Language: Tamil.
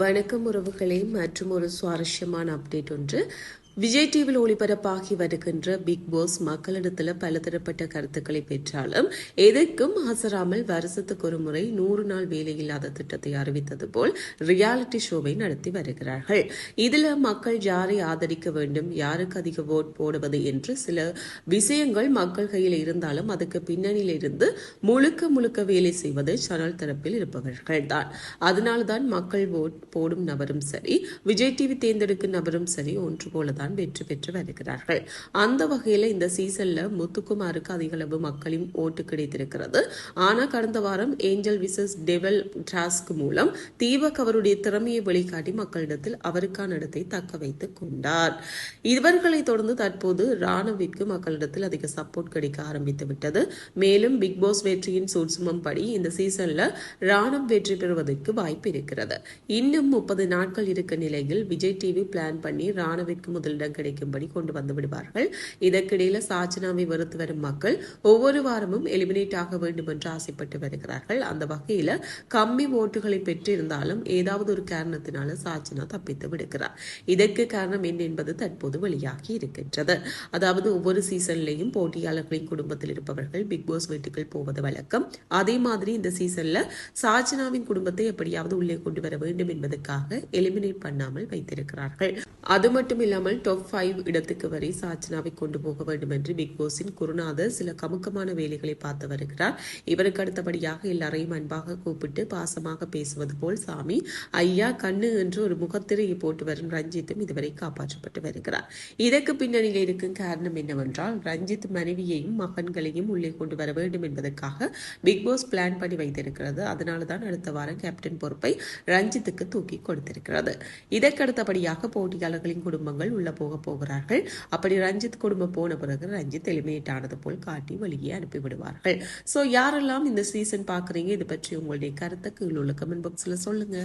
வணக்கம் உறவுகளே மற்றும் ஒரு சுவாரஸ்யமான அப்டேட் ஒன்று. விஜய் டிவியில் ஒளிபரப்பாகி வருகின்ற பிக் பாஸ் மக்களிடத்தில் பலதரப்பட்ட கருத்துக்களை பெற்றாலும் எதற்கும் ஆசராமல் வருஷத்துக்கு ஒரு முறை நூறு நாள் வேலையில்லாத திட்டத்தை அறிவித்தது போல் ரியாலிட்டி ஷோவை நடத்தி வருகிறார்கள். இதில் மக்கள் யாரை ஆதரிக்க வேண்டும்? யாருக்கு அதிக ஓட் போடுவது என்று சில விஷயங்கள் மக்கள் கையில் இருந்தாலும் அதுக்கு பின்னணியில் இருந்து முழுக்க முழுக்க வேலை செய்வது சேனல் தரப்பில் இருப்பவர்கள் தான். அதனால்தான் மக்கள் ஓட் போடும் நபரும் சரி விஜய் டிவி தேர்ந்தெடுக்கும் நபரும் சரி ஒன்று போலதான். தான் வெற்றி பெற்று வருகிறார்கள். அந்த வகையில் இந்த சீசன்ல முத்துக்குமாருக்கு அதிகளவு மக்களின் ஓட்டு கிடைத்திருக்கிறது. ஆனா கடந்த வாரம் ஏஞ்சல் விசஸ் டெவல் டாஸ்க் மூலம் தீபக் அவருடைய திறமையை வெளிக்காட்டி மக்களிடத்தில் அவருக்கான இடத்தை தக்க வைத்துக் கொண்டார். இவர்களை தொடர்ந்து தற்போது ராணுவிற்கு மக்களிடத்தில் அதிக சப்போர்ட் கிடைக்க ஆரம்பித்து விட்டது. மேலும் பிக் பாஸ் வெற்றியின் சூட்சுமம் படி இந்த சீசன்ல ராணம் வெற்றி பெறுவதற்கு வாய்ப்பு இருக்கிறது. இன்னும் முப்பது நாட்கள் இருக்க நிலையில் விஜய் டிவி பிளான் பண்ணி ராணுவிற்கு முதல் முதலிடம் கிடைக்கும்படி கொண்டு வந்து விடுவார்கள். இதற்கிடையில சாச்சனாவை வெறுத்து வரும் மக்கள் ஒவ்வொரு வாரமும் எலிமினேட் ஆக வேண்டும் என்று ஆசைப்பட்டு வருகிறார்கள். அந்த வகையில கம்மி ஓட்டுகளை பெற்றிருந்தாலும் ஏதாவது ஒரு காரணத்தினால சாச்சனா தப்பித்து விடுகிறார். இதற்கு காரணம் என்ன என்பது தற்போது வெளியாகி இருக்கின்றது. அதாவது ஒவ்வொரு சீசன்லையும் போட்டியாளர்களின் குடும்பத்தில் இருப்பவர்கள் பிக் பாஸ் வீட்டுக்குள் போவது வழக்கம். அதே மாதிரி இந்த சீசன்ல சாச்சனாவின் குடும்பத்தை எப்படியாவது உள்ளே கொண்டு வர வேண்டும் என்பதற்காக எலிமினேட் பண்ணாமல் வைத்திருக்கிறார்கள். அது மட்டும் இல்லாமல் டாப் ஃபைவ் இடத்துக்கு வரை சாச்சனாவை கொண்டு போக வேண்டும் என்று பிக் பாஸின் குருநாதர் சில கமுக்கமான வேலைகளை பார்த்து வருகிறார். இவருக்கு அடுத்தபடியாக எல்லாரையும் அன்பாக கூப்பிட்டு பாசமாக பேசுவது போல் சாமி ஐயா கண்ணு என்று ஒரு முகத்திரையை போட்டு வரும் ரஞ்சித்தும் இதுவரை காப்பாற்றப்பட்டு வருகிறார். இதற்கு பின்னணியில் இருக்கும் காரணம் என்னவென்றால் ரஞ்சித் மனைவியையும் மகன்களையும் உள்ளே கொண்டு வர வேண்டும் என்பதற்காக பிக் பாஸ் பிளான் பண்ணி வைத்திருக்கிறது. அதனால தான் அடுத்த வாரம் கேப்டன் பொறுப்பை ரஞ்சித்துக்கு தூக்கி கொடுத்திருக்கிறது. இதற்கடுத்தபடியாக பணியாளர்களின் குடும்பங்கள் உள்ள போக போகிறார்கள். அப்படி ரஞ்சித் குடும்பம் போன பிறகு ரஞ்சித் எளிமையிட்டானது போல் காட்டி வெளியே அனுப்பிவிடுவார்கள். ஸோ யாரெல்லாம் இந்த சீசன் பார்க்குறீங்க? இது பற்றி உங்களுடைய கருத்தை கீழே உள்ள கமெண்ட் பாக்ஸில் சொல்லுங்க.